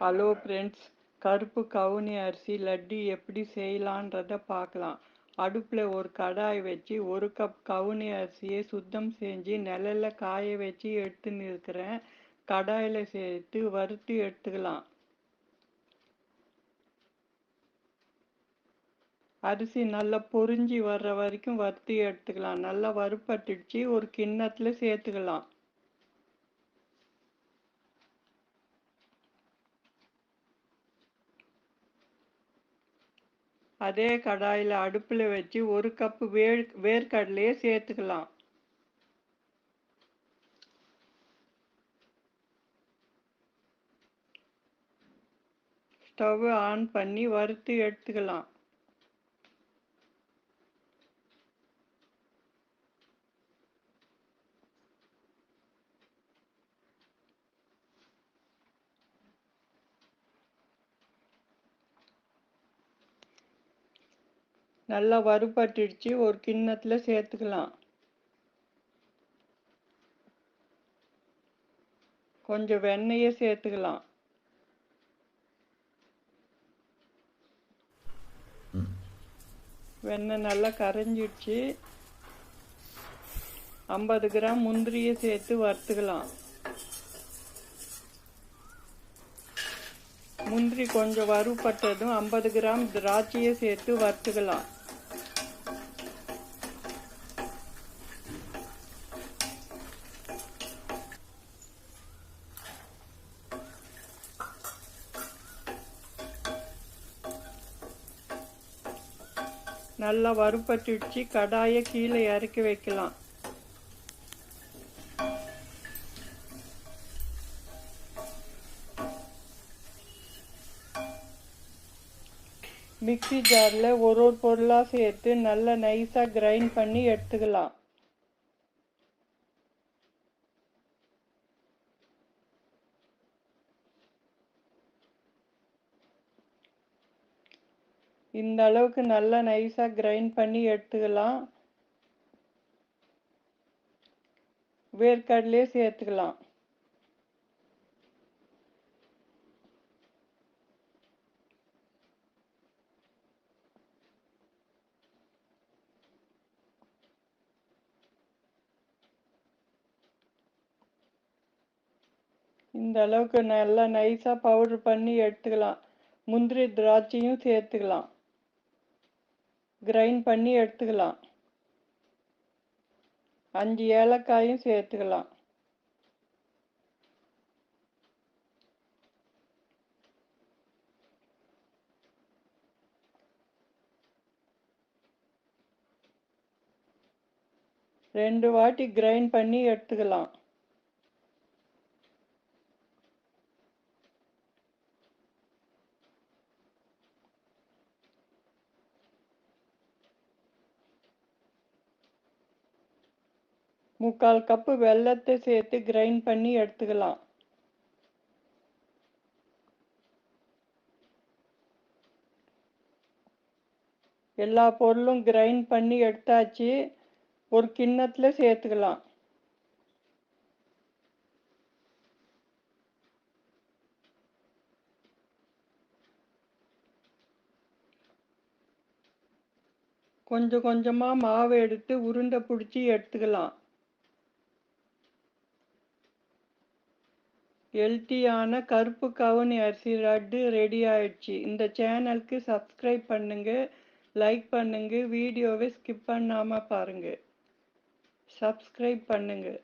Hello friends கருப்பு கவுனி அரிசி லட்டு எப்படி செய்யலான்றத பார்க்கலாம். அடுப்பில் ஒரு கடாய் வச்சு ஒரு கப் கவுனி அரிசியை சுத்தம் செஞ்சு நிழல்ல காய வச்சு எடுத்துன்னு இருக்கிறேன் கடாயில் சேர்த்து வறுத்து எடுத்துக்கலாம். அரிசி நல்லா பொரிஞ்சு வர்ற வரைக்கும் வறுத்து எடுத்துக்கலாம். நல்லா வறுப்பட்டுடுச்சு ஒரு கிண்ணத்தில் சேர்த்துக்கலாம். அதே கடாயில் அடுப்பில் வச்சு ஒரு கப்பு வேர் வேர்க்கடலையே சேர்த்துக்கலாம். ஸ்டவ் ஆன் பண்ணி வறுத்து எடுத்துக்கலாம். நல்லா வறுபட்டுடுச்சு ஒரு கிண்ணத்தில் சேர்த்துக்கலாம். கொஞ்சம் வெண்ணெயை சேர்த்துக்கலாம். வெண்ணெய் நல்லா கரைஞ்சிடுச்சு. ஐம்பது கிராம் முந்திரியை சேர்த்து வறுத்துக்கலாம். முந்திரி கொஞ்சம் வறுபட்டதும் ஐம்பது கிராம் திராட்சையை சேர்த்து வறுத்துக்கலாம். நல்லா வறுபட்டுடுச்சு கடாயை கீழே இறக்கி வைக்கலாம். மிக்சி ஜாரில் ஒரு ஒரு பொருளாக சேர்த்து நல்லா நைஸாக கிரைண்ட் பண்ணி எடுத்துக்கலாம். இந்த அளவுக்கு நல்லா நைஸாக கிரைண்ட் பண்ணி எடுத்துக்கலாம். வேர்க்கடலையே சேர்த்துக்கலாம். இந்த அளவுக்கு நல்லா நைஸாக பவுடர் பண்ணி எடுத்துக்கலாம். முந்திரி திராட்சையும் சேர்த்துக்கலாம். கிரைண்ட் பண்ணி எடுத்துக்கலாம். அஞ்சு ஏலக்காயும் சேர்த்துக்கலாம். ரெண்டு வாட்டி கிரைண்ட் பண்ணி எடுத்துக்கலாம். முக்கால் கப்பு வெல்லத்தை சேர்த்து கிரைண்ட் பண்ணி எடுத்துக்கலாம். எல்லா பொருளும் கிரைண்ட் பண்ணி எடுத்தாச்சு. ஒரு கிண்ணத்தில் சேர்த்துக்கலாம். கொஞ்சம் கொஞ்சமாக மாவு எடுத்து உருண்டை பிடிச்சி எடுத்துக்கலாம். ஹெல்த்தியான கருப்பு கவுனி அரிசி லட்டு ரெடி ஆயிடுச்சு. இந்த சேனலுக்கு சப்ஸ்கிரைப் பண்ணுங்க லைக் பண்ணுங்க வீடியோவை ஸ்கிப் பண்ணாமல் பாருங்க. சப்ஸ்கிரைப் பண்ணுங்கள்